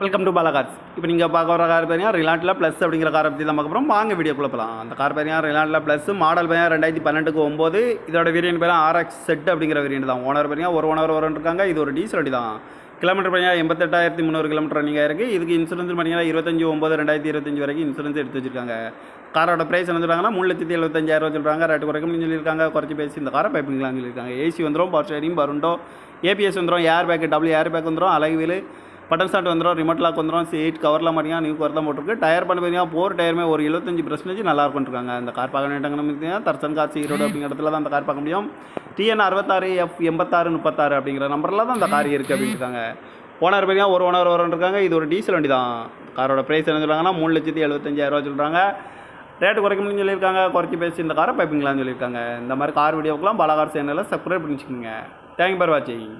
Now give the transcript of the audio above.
Welcome to Bala cars இப்போ நீங்கள் பார்க்க வர கார் பார்த்தீங்கன்னா ரிலாண்டில் ப்ளஸ் அப்படிங்கிற காரை பற்றி தான் பார்க்க போகிறோம் வாங்க வீடியோ போகலாம் அந்த கார் பார்த்தீங்கன்னா ரிலாண்டில் ப்ளஸ் மாடல் பார்த்தீங்கன்னா ரெண்டாயிரத்தி பன்னெண்டுக்கு ஒம்பது. இதோட வேரியன்ட் பேர் ஆர்எக்ஸ் செட் அப்படிங்கிற வேரியன்ட் தான். ஓனர் பார்த்தீங்கன்னா ஒரு ஓனர் வரன் இருக்காங்க. இது ஒரு டீசல் வண்டி தான். கிலோமீட்டர் பார்த்தீங்கன்னா எண்பத்தெட்டாயிரத்தி முந்நூறு கிலோமீட்டர் ரன்னிங் இருக்குது இதுக்கு இன்சூரன்ஸ் பார்த்தீங்கன்னா இருபத்தஞ்சி ஒம்பது ரெண்டாயிரத்தி இருபத்தஞ்சி வரைக்கும் இன்சூரன்ஸ் எடுத்து வச்சிருக்காங்க. காரோட ப்ரைஸ் என்ன சொல்கிறாங்கன்னா மூணு லட்சத்தி எழுபத்தஞ்சாயிரம் சொல்கிறாங்க ரேட்டு குறைக்கணும்னு சொல்லியிருக்காங்க. குறைச்சி பேசி இந்த காரை பைப்பிங்களான்னு சொல்லியிருக்காங்க. ஏசி வந்துடும் பவர் ஸ்டேரிங் பருண்டோ ஏபிஎஸ் வந்துடும் air bag double air bag வந்துடும் அலகு வீல். பட்டன் ஸ்டார்ட் வந்துடும் ரிமோட் லாக் வந்துடும் சீட் கவர்லாம் பார்த்தீங்கன்னா நியூ கவர் தான் போட்டிருக்கு. டயர் பண்ண பார்த்தீங்கன்னா போர் டயருமே ஒரு எழுபத்தஞ்சு பர்சன்டேஜ் நல்லா இருக்கும்ன்றாங்க அந்த கார் பார்க்க வேண்டாங்கன்னு பார்த்தீங்கன்னா தர்சன் காட்சி ஈரோடு அப்படிங்கிற இடத்துல தான் அந்த கார் பார்க்க முடியும். டிஎன் அறுபத்தாறு எஃப் எண்பத்தாறு முப்பத்தாறு அப்படிங்கிற நம்பரில் தான் அந்த கார் இருக்குது அப்படின்னு ஓனர் பார்த்தீங்கன்னா ஒரு ஓனர் வரன் இருக்காங்க இது ஒரு டீசல் வண்டி தான். காரோட ப்ரைஸ் என்ன சொல்கிறாங்கன்னா மூணு லட்சத்தி எழுபத்தஞ்சாயிரரூவா சொல்கிறாங்க ரேட்டு குறைக்க முடியும்னு சொல்லியிருக்காங்க. குறைச்சி பேசி இந்த காரை பைப்பிங்களான்னு சொல்லியிருக்காங்க. இந்த மாதிரி கார் வீடியோக்கெலாம் பல கார் சேனலில் சப்ஸ்கிரைப் பண்ணி வச்சுக்கோங்க தேங்க் ஃபார் வாட்சிங்